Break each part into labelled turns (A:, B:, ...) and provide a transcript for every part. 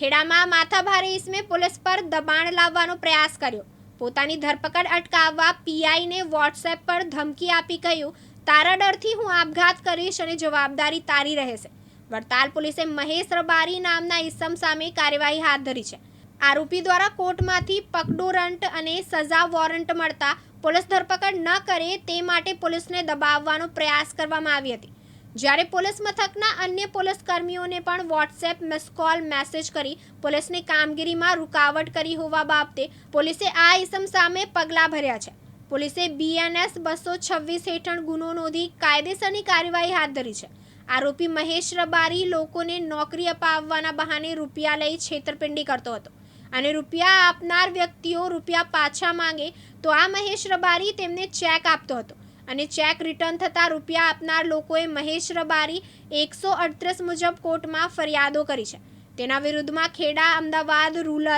A: ખેડામાં માથાભારે ઇસમે police પર દબાણ લાવવાનો પ્રયાસ કર્યો. પોતાની ધરપકડ અટકાવવા પીઆઈને વોટ્સએપ પર ધમકી આપી કહ્યું તારા ડરથી હું આપઘાત કરીશ અને જવાબદારી તારી રહેશે. વડતાલ પોલીસે મહેશ રબારી નામના ઇસમ સામે કાર્યવાહી હાથ ધરી છે. આરોપી દ્વારા કોર્ટમાંથી પકડોરંટ અને સજા વોરંટ મળતા પોલીસ ધરપકડ ન કરે તે માટે પોલીસને દબાવવાનો પ્રયાસ કરવામાં આવી હતી. જ્યારે પોલીસ મથકના અન્ય પોલીસ કર્મીઓને પણ વોટ્સએપ મિસ કોલ મેસેજ કરી પોલીસની કામગીરીમાં રૂકાવટ કરી હોવા બાબતે પોલીસે આ ઇસમ સામે પગલાં ભર્યા છે. પોલીસે બીએનએસ બસો છવ્વીસ હેઠળ ગુનો નોંધી કાયદેસરની કાર્યવાહી હાથ ધરી છે. આરોપી મહેશ રબારી લોકોને નોકરી અપાવવાના બહાને રૂપિયા લઈ છેતરપિંડી કરતો હતો અને રૂપિયા આપનાર વ્યક્તિઓ રૂપિયા પાછા માંગે તો આ મહેશ રબારી તેમને ચેક આપતો હતો. અને ચેક રિટર્ન થતાં રૂપિયા આપનાર લોકોએ મહેશ રબારી એકસો અડત્રીસ મુજબ કોર્ટમાં ફરિયાદો કરી છે. તેના વિરુદ્ધમાં ખેડા, અમદાવાદ, રૂરલ,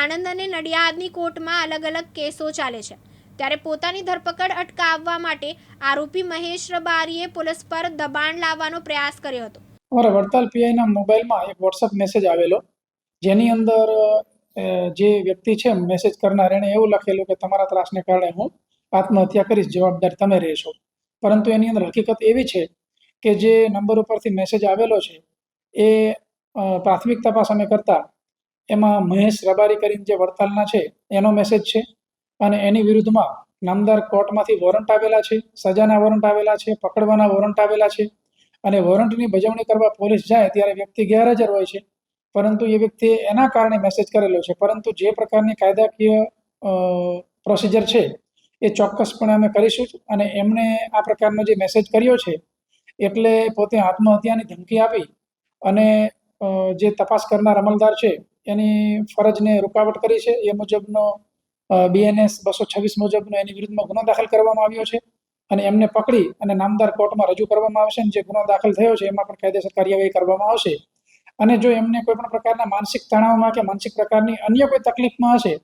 A: આણંદ અને નડિયાદની કોર્ટમાં અલગ અલગ કેસો ચાલે છે. ત્યારે પોતાની ધરપકડ અટકાવવા માટે આરોપી મહેશ રબારીએ પોલીસ પર દબાણ લાવવાનો પ્રયાસ કર્યો હતો.
B: અમારા વડતાલ પીઆઈના મોબાઈલમાં એક વોટ્સઅપ મેસેજ આવેલો. જેની અંદર જે વ્યક્તિ છે મેસેજ કરનાર, એણે એવું લખેલું કે, તમારા ત્રાસને કારણે હું આત્મહત્યા કરીશ, જવાબદાર તમે રહેશો. પરંતુ એની અંદર હકીકત એવી છે કે જે નંબર ઉપરથી મેસેજ આવેલો છે, એ પ્રાથમિક તપાસ અમે કરતા, એમાં મહેશ રબારી કરીને જે વડતાલના છે, એનો મેસેજ છે અને એની વિરુદ્ધમાં નામદાર કોર્ટમાંથી વોરંટ આવેલા છે, સજાના વોરંટ આવેલા છે, પકડવાના વોરંટ આવેલા છે અને વોરંટની બજવણી કરવા પોલીસ જાય ત્યારે વ્યક્તિ ગેરહાજર હોય છે. પરંતુ એ વ્યક્તિએ એના કારણે મેસેજ કરેલો છે, પરંતુ જે પ્રકારની કાયદાકીય પ્રોસિજર છે એ ચોક્કસપણે અમે કરીશું અને એમણે આ પ્રકારનો જે મેસેજ કર્યો છે, એટલે પોતે આત્મહત્યાની ધમકી આપી અને જે તપાસ કરનાર અમલદાર છે, એની ફરજને રૂકાવટ કરી છે. એ મુજબનો બીએનએસ બસો છવ્વીસ મુજબનો એની વિરુદ્ધમાં ગુનો દાખલ કરવામાં આવ્યો છે અને એમને પકડી અને નામદાર કોર્ટમાં રજૂ કરવામાં આવશે અને જે ગુનો દાખલ થયો છે એમાં પણ કાયદેસર કાર્યવાહી કરવામાં આવશે. અને જો એમને કોઈ પણ પ્રકારના માનસિક તણાવમાં કે માનસિક પ્રકારની અન્ય કોઈ તકલીફમાં હશે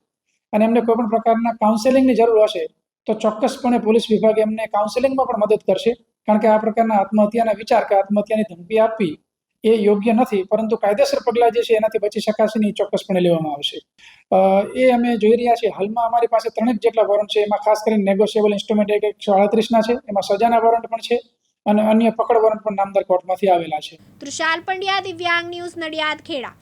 B: અને એમને કોઈ પણ પ્રકારના કાઉન્સેલિંગની જરૂર હશે તો ચોક્કસપણે પોલીસ વિભાગ એમને કાઉન્સેલિંગમાં પણ મદદ કરશે. કારણ કે આ પ્રકારના આત્મહત્યાના વિચાર કે આત્મહત્યાની ધમકી આપવી એ યોગ્ય નથી, પરંતુ કાયદેસર પગલાં જે છે એનાથી બચી શકાશે નહીં ચોક્કસપણે લેવામાં આવશે. એ અમે જોઈ રહ્યા છીએ. હાલમાં અમારી પાસે ત્રણેક જેટલા વોરંટ છે. એમાં ખાસ કરીને નેગોશિયેબલ ઇન્સ્ટ્રુમેન્ટ એક એકસો અડત્રીસના છે. એમાં સજાના વોરંટ પણ છે અને અન્ય પકડ વોરંટ પણ નામદાર કોર્ટમાંથી આવેલા છે.
A: તૃષાલ પંડ્યા, દિવ્યાંગ ન્યૂઝ નડિયાદ, ખેડા.